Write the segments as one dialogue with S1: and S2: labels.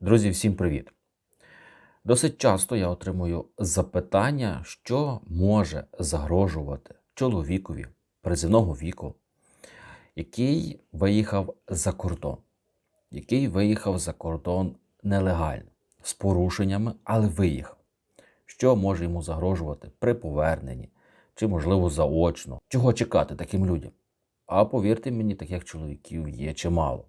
S1: Друзі, всім привіт! Досить часто я отримую запитання, що може загрожувати чоловікові призивного віку, який виїхав за кордон, який виїхав за кордон нелегально, з порушеннями, але виїхав. Що може йому загрожувати при поверненні, чи, можливо, заочно? Чого чекати таким людям? А повірте мені, таких чоловіків є чимало.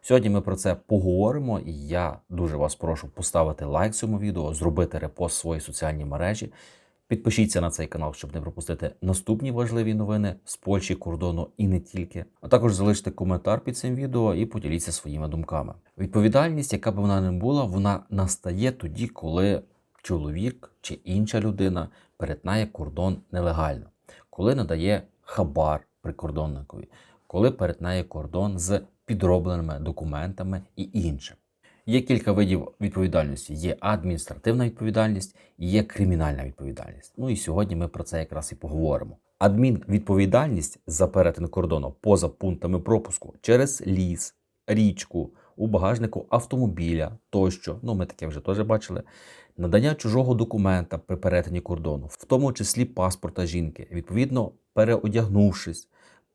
S1: Сьогодні ми про це поговоримо, і я дуже вас прошу поставити лайк цьому відео, зробити репост в своїй соціальній мережі. Підпишіться на цей канал, щоб не пропустити наступні важливі новини з Польщі, кордону і не тільки. А також залиште коментар під цим відео і поділіться своїми думками. Відповідальність, яка б вона не була, вона настає тоді, коли чоловік чи інша людина перетинає кордон нелегально, коли надає хабар прикордонникові, коли перетинає кордон з підробленими документами і інше. Є кілька видів відповідальності: є адміністративна відповідальність і є кримінальна відповідальність. Ну і сьогодні ми про це якраз і поговоримо. Адмінвідповідальність за перетин кордону поза пунктами пропуску через ліс, річку, у багажнику автомобіля тощо. Ну, ми таке вже теж бачили. Надання чужого документа при перетині кордону, в тому числі паспорта жінки, відповідно переодягнувшись,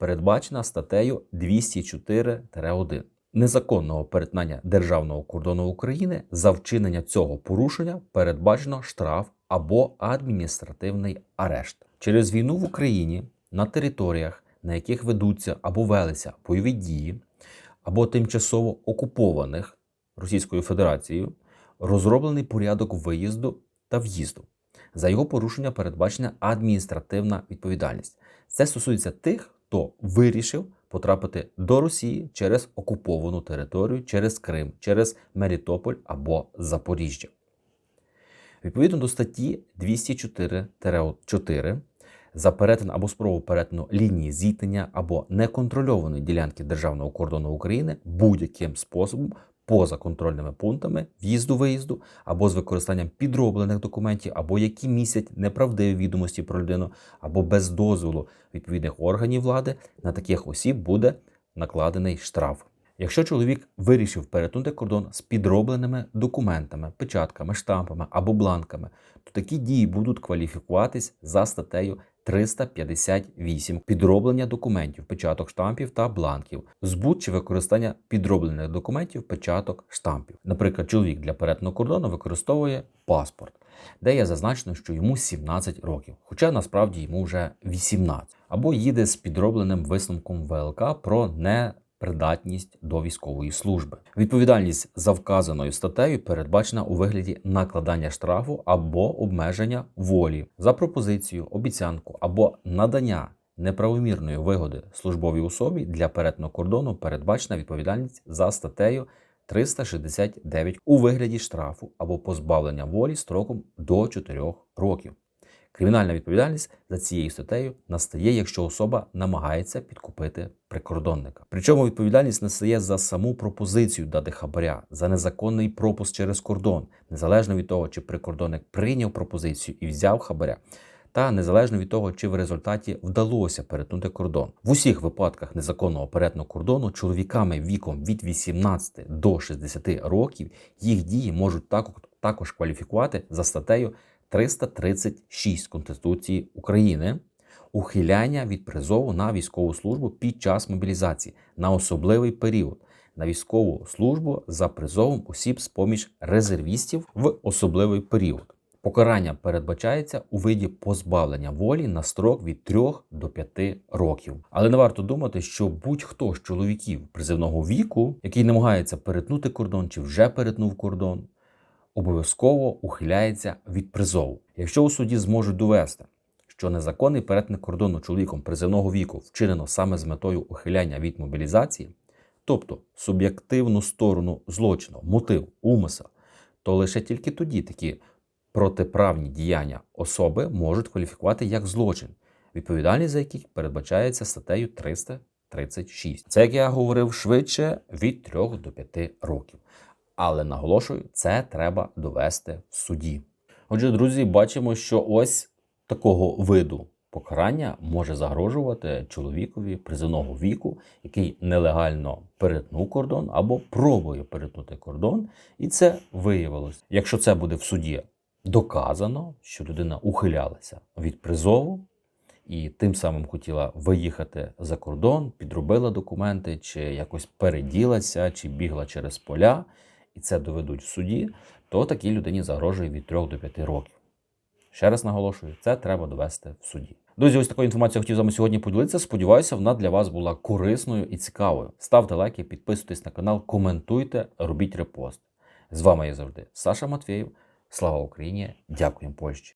S1: передбачена статтею 204-1 незаконного перетинання державного кордону України за вчинення цього порушення передбачено штраф або адміністративний арешт. Через війну в Україні на територіях, на яких ведуться або велися бойові дії, або тимчасово окупованих Російською Федерацією, розроблений порядок виїзду та в'їзду. За його порушення передбачена адміністративна відповідальність. Це стосується тих, хто вирішив потрапити до Росії через окуповану територію, через Крим, через Мелітополь або Запоріжжя. Відповідно до статті 204-4 за перетин або спробу перетину лінії зіткнення або неконтрольованої ділянки державного кордону України будь-яким способом поза контрольними пунктами в'їзду-виїзду або з використанням підроблених документів, або які містять неправдиві відомості про людину, або без дозволу відповідних органів влади, на таких осіб буде накладений штраф. Якщо чоловік вирішив перетнути кордон з підробленими документами, печатками, штампами або бланками, то такі дії будуть кваліфікуватись за статтею 358 підроблення документів, печаток штампів та бланків, збут чи використання підроблених документів, печаток штампів. Наприклад, чоловік для перетину кордону використовує паспорт, де є зазначено, що йому 17 років, хоча насправді йому вже 18, або їде з підробленим висновком ВЛК про не Придатність до військової служби. Відповідальність за вказаною статтею передбачена у вигляді накладання штрафу або обмеження волі за пропозицію, обіцянку або надання неправомірної вигоди службовій особі для перетину кордону передбачена відповідальність за статтею 369 у вигляді штрафу або позбавлення волі строком до 4 років. Кримінальна відповідальність за цією статтею настає, якщо особа намагається підкупити прикордонника. Причому відповідальність настає за саму пропозицію дати хабаря, за незаконний пропуск через кордон, незалежно від того, чи прикордонник прийняв пропозицію і взяв хабаря. Та незалежно від того, чи в результаті вдалося перетнути кордон в усіх випадках незаконного перетину кордону чоловіками віком від 18 до 60 років їх дії можуть також кваліфікувати за статтею 336 Конституції України ухиляння від призову на військову службу під час мобілізації на особливий період на військову службу за призовом осіб з поміж резервістів в особливий період. Покарання передбачається у виді позбавлення волі на строк від 3 до 5 років. Але не варто думати, що будь-хто з чоловіків призивного віку, який намагається перетнути кордон чи вже перетнув кордон, обов'язково ухиляється від призову. Якщо у суді зможуть довести, що незаконний перетин кордону чоловіком призивного віку вчинено саме з метою ухиляння від мобілізації, тобто суб'єктивну сторону злочину, мотив, умисел, то лише тільки тоді такі протиправні діяння особи можуть кваліфікувати як злочин, відповідальність за яких передбачається статтею 336. Це як я говорив швидше від 3 до 5 років. Але наголошую, це треба довести в суді. Отже, друзі, бачимо, що ось такого виду покарання може загрожувати чоловікові призовного віку, який нелегально перетнув кордон або пробує перетнути кордон, і це виявилось. Якщо це буде в суді доказано, що людина ухилялася від призову і тим самим хотіла виїхати за кордон, підробила документи, чи якось переділася, чи бігла через поля, і це доведуть в суді, то такій людині загрожує від 3 до 5 років. Ще раз наголошую, це треба довести в суді. Друзі, ось такою інформацією хотів з вами сьогодні поділитися. Сподіваюся, вона для вас була корисною і цікавою. Ставте лайки, підписуйтесь на канал, коментуйте, робіть репост. З вами я завжди Саша Матвєєв. Слава Україні! Дякуємо Польщі!